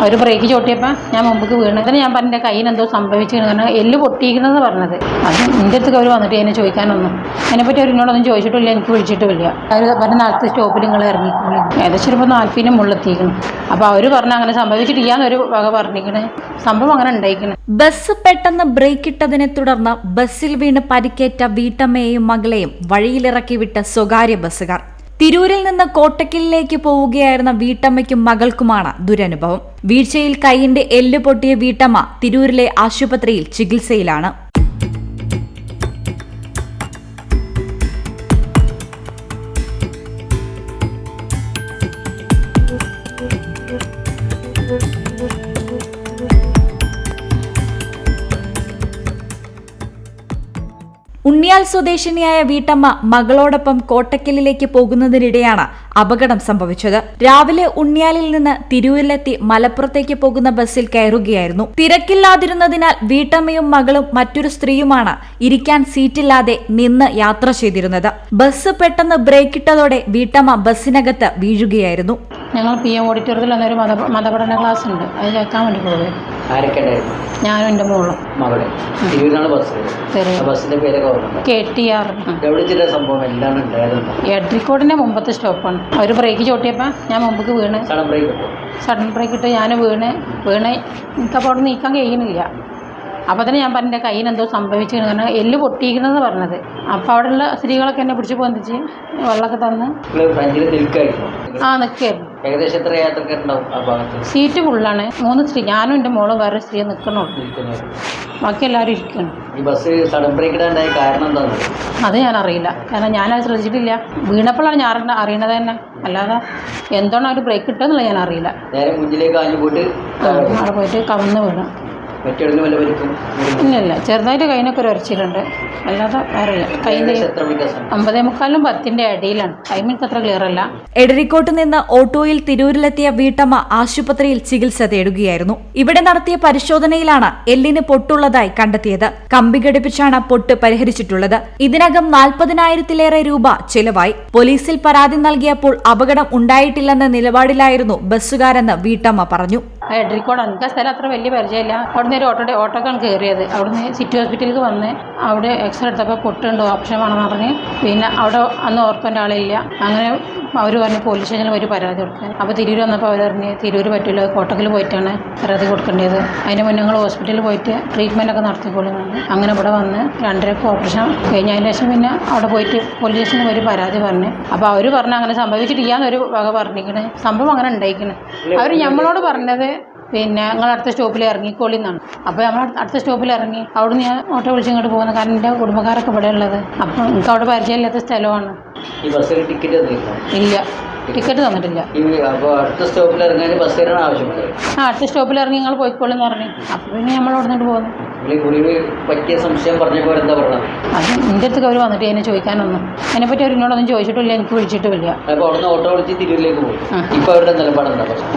അവർ brake ചോട്ടിയപ്പോൾ ഞാൻ മുമ്പേക്ക് വീണു. അതിന് ഞാൻ പറഞ്ഞ കയ്യിൽ എന്തോ സംഭവിച്ചു കാരണം എല്ല് പൊട്ടിയിരിക്കണമെന്ന് പറഞ്ഞത്. അത് എന്റെ അടുത്തേക്ക് അവർ വന്നിട്ട് എന്നെ ചോദിക്കാനൊന്നും. അതിനെപ്പറ്റി അവർ എന്നോടൊന്നും ചോദിച്ചിട്ടില്ല എനിക്ക് വിളിച്ചിട്ടുമില്ല. അവർ പറഞ്ഞ നാളത്തെ സ്റ്റോപ്പിൽ നിങ്ങൾ ഇറങ്ങിക്കോളി. ഏകദേശം ഇപ്പോൾ നാൽപ്പതിന് മുകളിലെത്തിക്കണം അപ്പോൾ അവർ പറഞ്ഞ അങ്ങനെ സംഭവിച്ചിട്ടില്ലാന്നൊരു വക പറഞ്ഞിരിക്കണേ. സംഭവം അങ്ങനെ ഉണ്ടായിക്കണേ ബസ് പെട്ടെന്ന് ബ്രേക്ക് ഇട്ടതിനെ തുടർന്ന് ബസ്സിൽ വീണ് പരിക്കേറ്റ വീട്ടമ്മയെയും മകളെയും വഴിയിലിറക്കി വിട്ട സ്വകാര്യ ബസ്സുകാർ. തിരൂരിൽ നിന്ന് കോട്ടക്കലിലേക്ക് പോവുകയായിരുന്ന വീട്ടമ്മയ്ക്കും മകൾക്കുമാണ് ദുരനുഭവം. വീഴ്ചയിൽ കൈയിന്റെ എല്ല് പൊട്ടിയ വീട്ടമ്മ തിരൂരിലെ ആശുപത്രിയിൽ ചികിത്സയിലാണ്. ഉണ്ണിയാൽ സ്വദേശിനിയായ വീട്ടമ്മ മകളോടൊപ്പം കോട്ടക്കലിലേക്ക് പോകുന്നതിനിടെയാണ് അപകടം സംഭവിച്ചത്. രാവിലെ ഉണ്ണിയാലിൽ നിന്ന് തിരൂരിലെത്തി മലപ്പുറത്തേക്ക് പോകുന്ന ബസ്സിൽ കയറുകയായിരുന്നു. തിരക്കില്ലാതിരുന്നതിനാൽ വീട്ടമ്മയും മകളും മറ്റൊരു സ്ത്രീയുമാണ് ഇരിക്കാൻ സീറ്റില്ലാതെ നിന്ന് യാത്ര ചെയ്തിരുന്നത്. ബസ് പെട്ടെന്ന് ബ്രേക്ക് ബ്രേക്കിട്ടതോടെ വീട്ടമ്മ ബസ്സിനകത്ത് വീഴുകയായിരുന്നു. ഞങ്ങൾ പി എം ഓഡിറ്റോറിയത്തിൽ അന്നൊരു മത മതപഠന ക്ലാസ് ഉണ്ട് അത് കേൾക്കാൻ വേണ്ടി പോകുന്നത് ആരൊക്കെ ഉണ്ടായിരുന്നു? ഞാനും എന്റെ മോളും. മകളെ. തിരൂരാണ് ബസ് ബസ്സിന്റെ പേരൊക്കെ ഓർമ്മ കെ ടി ആർ. എവിടെ ചില സംഭവം? എന്താണ് ഉണ്ടായതെന്ന് എഡ്രിക്കോടിന്റെ മുമ്പത്തെ സ്റ്റോപ്പാണ്. അവർ ബ്രേക്ക് ചോട്ടിയപ്പോൾ ഞാൻ മുമ്പക്ക് വീണ്. സഡൻ ബ്രേക്ക് സഡൻ ബ്രേക്ക് ഇട്ട് ഞാൻ വീണ്. വീണ്. എനിക്കപ്പോൾ അവിടെ നീക്കാൻ കഴിയുന്നില്ല. അപ്പോൾ തന്നെ ഞാൻ പറഞ്ഞ കയ്യിൽ എന്തോ സംഭവിച്ചു കാരണം എല്ല് പൊട്ടിയിരിക്കണമെന്ന് പറഞ്ഞത്. അപ്പോൾ അവിടെയുള്ള സ്ത്രീകളൊക്കെ എന്നെ പിടിച്ച് പൊന്തിച്ച് വെള്ളമൊക്കെ തന്ന് ആ നിൽക്കായിരുന്നു. ഏകദേശം എത്ര യാത്രക്കാരുണ്ടാവും ആ ഭാഗത്ത്? സീറ്റ് ഫുള്ളാണ്. മൂന്ന് സ്ത്രീ. ഞാനും എന്റെ മോളും വേറെ സ്ത്രീ നിൽക്കണോ ബാക്കി എല്ലാവരും ഇരിക്കണം ഈ ബസ് സഡൻ ബ്രേക്ക് ഇടാണ്ടായ കാരണം എന്താണ്? അത് ഞാൻ അറിയില്ല. കാരണം ഞാനത് ശ്രദ്ധിച്ചിട്ടില്ല. വീണപ്പോഴാണ് ഞാൻ അറിഞ്ഞ- അറിയണത് തന്നെ. അല്ലാതെ എന്താണ് അവർ ബ്രേക്ക് ഇട്ടെന്നുള്ളത് ഞാൻ അറിയില്ല. നേരെ മുന്നിലേക്ക് ആഞ്ഞു പോയിട്ട് ആ, അവിടെ പോയിട്ട് കവന്ന് വീണു. മറ്റെവിടുന്ന് വല്ല വലിക്കും ചെറുതായിട്ട് കൈനൊക്കെ ഒരു ഉരച്ചിട്ടുണ്ട് അല്ലാതെ അറിയില്ല കൈന്ന് അമ്പതേ മുക്കാലും പത്തിന്റെ അടിയിലാണ്. ടൈം എനിക്ക് അത്ര ക്ലിയർ അല്ല. എടരിക്കോട്ട് നിന്ന് ഓട്ടോയിൽ തിരൂരിലെത്തിയ വീട്ടമ്മ ആശുപത്രിയിൽ ചികിത്സ തേടുകയായിരുന്നു. ഇവിടെ നടത്തിയ പരിശോധനയിലാണ് എല്ലിന് പൊട്ടുള്ളതായി കണ്ടെത്തിയത്. കമ്പി ഘടിപ്പിച്ചാണ് പൊട്ട് പരിഹരിച്ചിട്ടുള്ളത്. ഇതിനകം നാൽപ്പതിനായിരത്തിലേറെ രൂപ ചെലവായി. പോലീസിൽ പരാതി നൽകിയപ്പോൾ അപകടം ഉണ്ടായിട്ടില്ലെന്ന നിലപാടിലായിരുന്നു ബസ്സുകാരെന്ന് വീട്ടമ്മ പറഞ്ഞു. എഡ്രിക്കോട് എനിക്ക് ആ സ്ഥലം അത്ര വലിയ പരിചയമില്ല. അവിടുന്ന് ഒരു ഓട്ടോ ഓട്ടോക്കാണ് കയറിയത് അവിടുന്ന് സിറ്റി ഹോസ്പിറ്റലിലേക്ക് വന്ന് അവിടെ എക്സ്റേ എടുത്തപ്പോൾ പൊട്ടുണ്ട് ഓപ്ഷൻ വേണമെന്ന് പറഞ്ഞ്. പിന്നെ അവിടെ അന്ന് ഓർക്കേണ്ട ആളില്ല അങ്ങനെ അവർ പറഞ്ഞു പോലീസ് സ്റ്റേഷനിൽ ഒരു പരാതി കൊടുക്കാൻ. അപ്പോൾ തിരൂർ വന്നപ്പോൾ അവർ പറഞ്ഞ് തിരൂർ പറ്റില്ല കോട്ടക്കിൽ പോയിട്ടാണ് പരാതി കൊടുക്കേണ്ടത്. അതിന് മുന്നേ ഞങ്ങൾ ഹോസ്പിറ്റലിൽ പോയിട്ട് ട്രീറ്റ്മെന്റ് ഒക്കെ നടത്തിക്കൊള്ളുന്നുണ്ട് അങ്ങനെ ഇവിടെ വന്ന് രണ്ടരക്ക് ഓപ്പറേഷൻ കഴിഞ്ഞ ശേഷം പിന്നെ അവിടെ പോയിട്ട് പോലീസ് സ്റ്റേഷനിൽ ഒരു പരാതി പറഞ്ഞു. അപ്പോൾ അവർ പറഞ്ഞു അങ്ങനെ സംഭവിച്ചിട്ടില്ലാന്നൊരു വക പറഞ്ഞിരിക്കണേ. സംഭവം അങ്ങനെ ഉണ്ടായിക്കണേ. അവർ നമ്മളോട് പറഞ്ഞത് പിന്നെ ഞങ്ങൾ അടുത്ത സ്റ്റോപ്പിൽ ഇറങ്ങിക്കോളി എന്നാണ് അപ്പോൾ നമ്മൾ അടുത്ത സ്റ്റോപ്പിൽ ഇറങ്ങി. അവിടുന്ന് ഞാൻ ഓട്ടോ വിളിച്ച് ഇങ്ങോട്ട് പോകുന്നത് കാരണം എന്റെ കുടുംബക്കാരൊക്കെ ഇവിടെ ഉള്ളത്. അപ്പം എനിക്ക് അവിടെ പരിചയമില്ലാത്ത സ്ഥലമാണ്. ഈ ബസ്സിൽ ടിക്കറ്റ് ഇല്ല? ടിക്കറ്റ് തന്നിട്ടില്ല. അടുത്ത സ്റ്റോപ്പിൽ ഇറങ്ങാൻ ബസ് ആ അടുത്ത സ്റ്റോപ്പിൽ ഇറങ്ങി നിങ്ങൾ പോയിക്കോളെന്ന് പറഞ്ഞു. അപ്പോൾ പിന്നെ നമ്മൾ അവിടെ നിന്നിട്ട് പോകുന്നു. പറ്റിയ സംശയം പറഞ്ഞപ്പോൾ എന്താ പറഞ്ഞത്? അത് എന്റെ അടുത്ത് അവർ വന്നിട്ട് എന്നെ ചോദിക്കാനൊന്നും. അതിനെപ്പറ്റി അവർ എന്നോടൊന്നും ചോദിച്ചിട്ടില്ല എനിക്ക് വിളിച്ചിട്ടുമില്ല. അപ്പോൾ അവിടുന്ന് ഓട്ടോ വിളിച്ച് പോയി. ഇപ്പോൾ അവരുടെ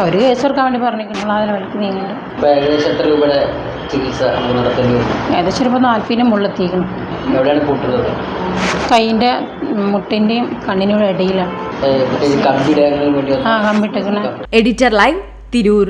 അവർ കേസ് കൊടുക്കാൻ വേണ്ടി പറഞ്ഞിരിക്കുന്നു അതിന് വിലക്ക് നീങ്ങുന്നുണ്ട് ഇപ്പോൾ ഏകദേശം എത്ര രൂപയുടെ ചികിത്സ നമുക്ക് നടത്തേണ്ടി വരും? ഏകദേശം ഇപ്പോൾ നാൽപ്പതിനും മുകളിലെത്തിക്കണം എവിടെയാണ് പൊട്ടുന്നത്? കൈയിന്റെ മുട്ടിന്റെയും കണ്ണിനും ഇടയിലാണ്. ആ കമ്പിട്ടേക്കണേ. Editor live Tirur.